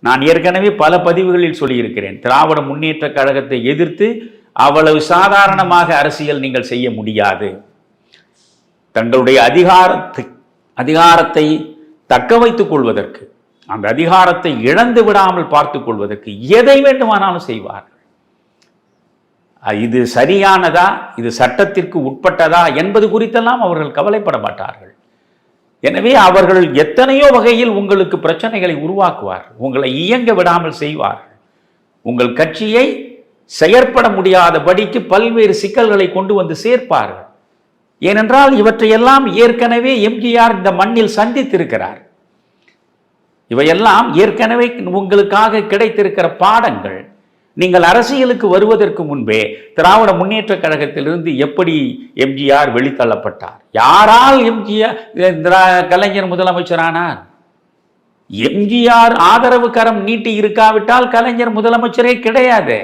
நான் ஏற்கனவே பல பதிவுகளில் சொல்லியிருக்கிறேன். திராவிட முன்னேற்ற கழகத்தை எதிர்த்து அவ்வளவு சாதாரணமாக அரசியல் நீங்கள் செய்ய முடியாது. தங்களுடைய அதிகாரத்தை அதிகாரத்தை தக்க வைத்துக் கொள்வதற்கு அந்த அதிகாரத்தை இழந்து விடாமல் பார்த்துக் கொள்வதற்கு எதை வேண்டுமானாலும் செய்வார்கள். இது சரியானதா? இது சட்டத்திற்கு உட்பட்டதா? என்பது குறித்தெல்லாம் அவர்கள் கவலைப்பட மாட்டார்கள். எனவே அவர்கள் எத்தனையோ வகையில் உங்களுக்கு பிரச்சனைகளை உருவாக்குவார் உங்களை இயங்க விடாமல் செய்வார். உங்கள் கட்சியை செயற்பட முடியாதபடிக்கு பல்வேறு சிக்கல்களை கொண்டு வந்து சேர்ப்பார்கள். ஏனென்றால் இவற்றையெல்லாம் ஏற்கனவே எம்ஜிஆர் இந்த மண்ணில் சந்தித்திருக்கிறார். இவையெல்லாம் ஏற்கனவே உங்களுக்காக கிடைத்திருக்கிற பாடங்கள். நீங்கள் அரசியலுக்கு வருவதற்கு முன்பே திராவிட முன்னேற்ற கழகத்திலிருந்து எப்படி எம்ஜிஆர் வெளித்தள்ளப்பட்டார்? யாரால் எம்ஜிஆர் திரா- கலைஞர் முதலமைச்சரானார்? எம்ஜிஆர் ஆதரவு கரம் நீட்டி இருக்காவிட்டால் கலைஞர் முதலமைச்சரே கிடையாது.